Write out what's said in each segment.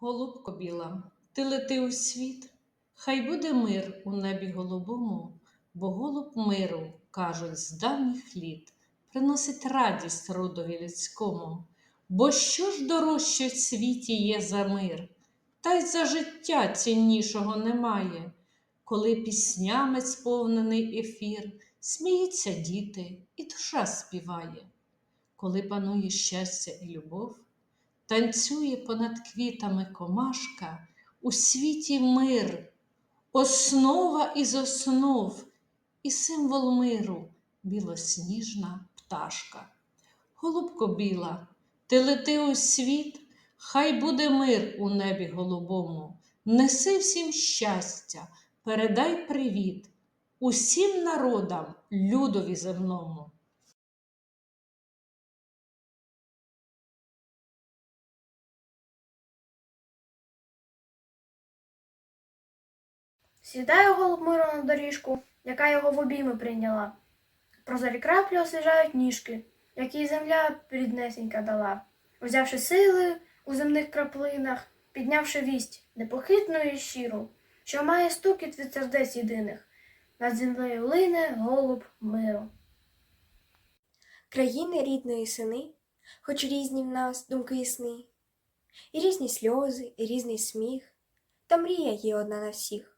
Голубко біла, ти лети у світ, хай буде мир у небі голубому, бо голуб миру, кажуть, з давніх літ, приносить радість родові людському. Бо що ж дорожче в світі є за мир, та й за життя ціннішого немає, коли піснями сповнений ефір, сміються діти, і душа співає, коли панує щастя і любов. Танцює понад квітами комашка, у світі мир, основа із основ, і символ миру білосніжна пташка. Голубко біла, ти лети у світ, хай буде мир у небі голубому, неси всім щастя, передай привіт усім народам, людові земному. Сідає голуб миру на доріжку, яка його в обійми прийняла. Прозорі краплі освіжають ніжки, які земля ріднесенька дала. Взявши сили у земних краплинах, піднявши вість непохитну і щиру, що має стукіт від сердець єдиних, над землею лине голуб миру. країни рідної сини, хоч різні в нас думки і сни, і різні сльози, і різний сміх, та мрія є одна на всіх.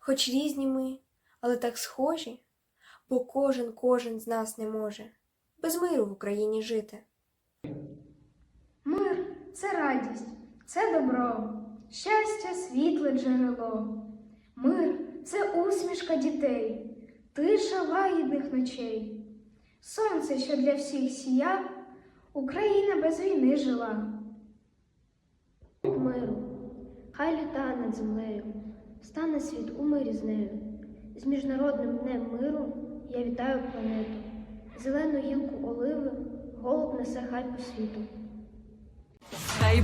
Хоч різні ми, але так схожі, бо кожен кожен з нас не може без миру в Україні жити. Мир це радість, це добро, щастя, світле джерело. Мир це усмішка дітей, тиша лагідних ночей. Сонце, що для всіх сіяв, Україна без війни жила. миру, хай літа над землею, стане світ у мирі з нею. З міжнародним днем миру я вітаю планету. Зелену гілку оливи голуб несе хай по світу. Хай